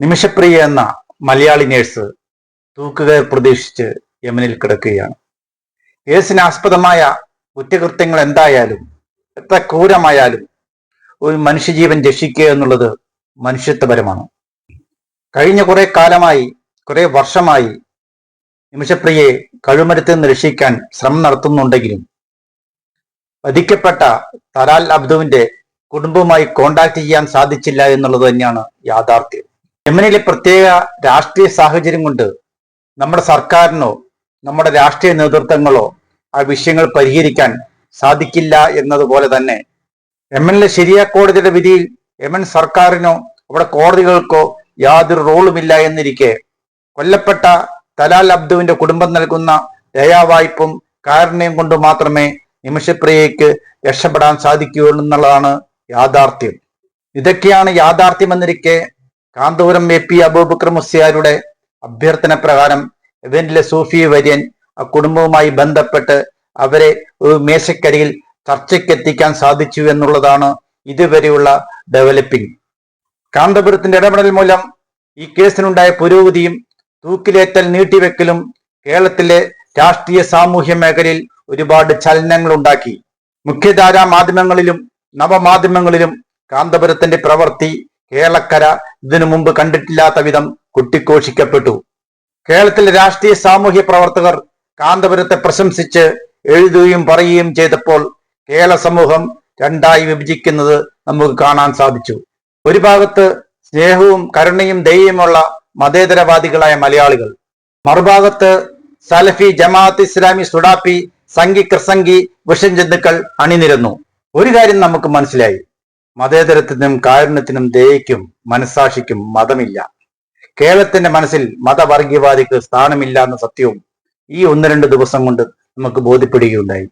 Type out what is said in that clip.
നിമിഷപ്രിയ എന്ന മലയാളി നേഴ്സ് തൂക്കുകയർ പ്രതീക്ഷിച്ച് യമനിൽ കിടക്കുകയാണ്. കേസിന് ആസ്പദമായ കുറ്റകൃത്യങ്ങൾ എന്തായാലും എത്ര ക്രൂരമായാലും ഒരു മനുഷ്യജീവൻ രക്ഷിക്കുക എന്നുള്ളത് മനുഷ്യത്വപരമാണ്. കഴിഞ്ഞ കുറെ കാലമായി കുറെ വർഷമായി നിമിഷപ്രിയയെ കഴുമരത്തിൽ നിന്ന് രക്ഷിക്കാൻ ശ്രമം നടത്തുന്നുണ്ടെങ്കിലും വധിക്കപ്പെട്ട തലാൽ അബ്ദുവിന്റെ കുടുംബവുമായി കോണ്ടാക്ട് ചെയ്യാൻ സാധിച്ചില്ല എന്നുള്ളത് തന്നെയാണ് യാഥാർത്ഥ്യം. യമനിലെ പ്രത്യേക രാഷ്ട്രീയ സാഹചര്യം കൊണ്ട് നമ്മുടെ സർക്കാരിനോ നമ്മുടെ രാഷ്ട്രീയ നേതൃത്വങ്ങളോ ആ വിഷയങ്ങൾ പരിഹരിക്കാൻ സാധിക്കില്ല എന്നതുപോലെ തന്നെ യമനിലെ ശരിയ കോടതിയുടെ വിധിയിൽ യമൻ സർക്കാരിനോ അവിടെ കോടതികൾക്കോ യാതൊരു റോളുമില്ല എന്നിരിക്കെ കൊല്ലപ്പെട്ട തലാൽ അബ്ദുവിന്റെ കുടുംബം നൽകുന്ന ദയാവായ്പും കാരുണ്യം കൊണ്ട് മാത്രമേ നിമിഷപ്രിയയ്ക്ക് രക്ഷപ്പെടാൻ സാധിക്കുകയുള്ളൂ എന്നുള്ളതാണ് യാഥാർത്ഥ്യം. ഇതൊക്കെയാണ് യാഥാർത്ഥ്യം എന്നിരിക്കെ കാന്തപുരം എ പി അബൂബക്കർ മുസ്യാരുടെ അഭ്യർത്ഥന പ്രകാരം ഇവന്റിലെ സൂഫി വര്യൻ ആ കുടുംബവുമായി ബന്ധപ്പെട്ട് അവരെ ഒരു മേശക്കരിയിൽ ചർച്ചയ്ക്കെത്തിക്കാൻ സാധിച്ചു എന്നുള്ളതാണ് ഇതുവരെയുള്ള ഡെവലപ്പിംഗ്. കാന്തപുരത്തിന്റെ ഇടപെടൽ മൂലം ഈ കേസിനുണ്ടായ പുരോഗതിയും തൂക്കിലേറ്റൽ നീട്ടിവെക്കലും കേരളത്തിലെ രാഷ്ട്രീയ സാമൂഹ്യ മേഖലയിൽ ഒരുപാട് ചലനങ്ങൾ ഉണ്ടാക്കി. മുഖ്യധാരാ മാധ്യമങ്ങളിലും നവമാധ്യമങ്ങളിലും കാന്തപുരത്തിന്റെ പ്രവൃത്തി കേരളക്കര ഇതിനു മുമ്പ് കണ്ടിട്ടില്ലാത്ത വിധം കുട്ടിക്കോഷിക്കപ്പെട്ടു കേരളത്തിലെ രാഷ്ട്രീയ സാമൂഹ്യ പ്രവർത്തകർ കാന്തപുരത്തെ പ്രശംസിച്ച് എഴുതുകയും പറയുകയും ചെയ്തപ്പോൾ കേരള സമൂഹം രണ്ടായി വിഭജിക്കുന്നത് നമുക്ക് കാണാൻ സാധിച്ചു. ഒരു ഭാഗത്ത് സ്നേഹവും കരുണയും ദയ്യമുള്ള മതേതരവാദികളായ മലയാളികൾ. മറുഭാഗത്ത് സലഫി ജമാഅത്ത് ഇസ്ലാമി സുഡാപ്പി സംഘി ക്രിസംഗി വിഷൻ ജന്തുക്കൾ അണിനിരന്നു. ഒരു കാര്യം നമുക്ക് മനസ്സിലായി. മതേതരത്തിനും കാരുണ്യത്തിനും ദയയ്ക്കും മനസ്സാക്ഷിക്കും മതമില്ല. കേരളത്തിന്റെ മനസ്സിൽ മതവർഗീയവാദിക്ക് സ്ഥാനമില്ല എന്ന സത്യവും ഈ ഒന്ന് രണ്ട് ദിവസം കൊണ്ട് നമുക്ക് ബോധ്യപ്പെടുകയുണ്ടായി.